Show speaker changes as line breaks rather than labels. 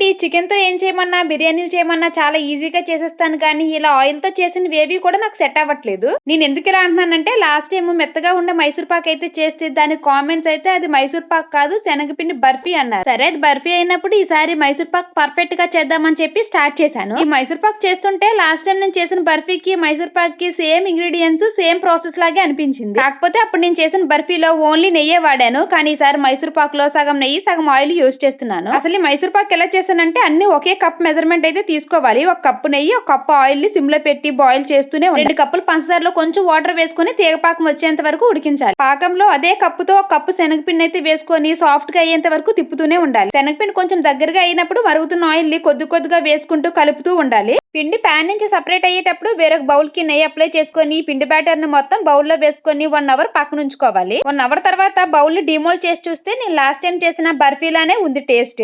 అండి చికెన్తో ఏం చేయమన్నా బిర్యానీలు చేయమన్నా చాలా ఈజీగా చేసేస్తాను కానీ ఇలా ఆయిల్తో చేసినవి ఏవి కూడా నాకు సెట్ అవ్వట్లేదు. నేను ఎందుకు ఇలా అంటున్నానంటే లాస్ట్ టైం మెత్తగా ఉండే మైసూర్ పాక్ అయితే చేస్తే దాని కామెంట్స్ అయితే అది మైసూర్ పాక్ కాదు శనగపిండి బర్ఫీ అన్నారు. సరే అది బర్ఫీ అయినప్పుడు ఈసారి మైసూర్ పాక్ పర్ఫెక్ట్గా చేద్దామని చెప్పి స్టార్ట్ చేశాను. ఈ మైసూర్ పాక్ చేస్తుంటే లాస్ట్ టైం నేను చేసిన బర్ఫీకి మైసూర్ పాక్కి సేమ్ ఇంగ్రీడియంట్స్ సేమ్ ప్రాసెస్ లాగే అనిపించింది. కాకపోతే అప్పుడు నేను చేసిన బర్ఫీలో ఓన్లీ నెయ్యే వాడాను కానీ ఈసారి మైసూర్ పాక్లో సగం నెయ్యి సగం ఆయిల్ యూజ్ చేస్తున్నాను. అసలు మైసూర్ పాక్ ఎలా చేస్తాను చేశానంటే అన్ని ఒకే కప్ మెజర్మెంట్ అయితే తీసుకోవాలి. ఒక కప్పు నెయ్యి ఒక కప్పు ఆయిల్ని పెట్టి బాయిల్ చేస్తూనే రెండు కప్పులు పంచదారలో కొంచెం వాటర్ వేసుకొని తీగపాకం వచ్చేంత వరకు ఉడికించాలి. పాకంలో అదే కప్పుతో ఒక కప్పు శనగపిండి అయితే వేసుకొని సాఫ్ట్గా అయ్యేంత వరకు తిప్పుతూనే ఉండాలి. శనగపిండి కొంచెం దగ్గరగా అయినప్పుడు మరుగుతున్న ఆయిల్ని కొద్ది కొద్దిగా వేసుకుంటూ కలుపుతూ ఉండాలి. పిండి ప్యాన్ నుంచి సపరేట్ అయ్యేటప్పుడు వేరొక బౌల్కి నెయ్యి అప్లై చేసుకొని ఈ పిండి బ్యాటర్ని మొత్తం బౌల్లో వేసుకొని వన్ అవర్ పక్కన ఉంచుకోవాలి. వన్ అవర్ తర్వాత బౌల్ని డిమోల్ చేసి చూస్తే నేను లాస్ట్ టైం చేసిన బర్ఫీలానే ఉంది టేస్ట్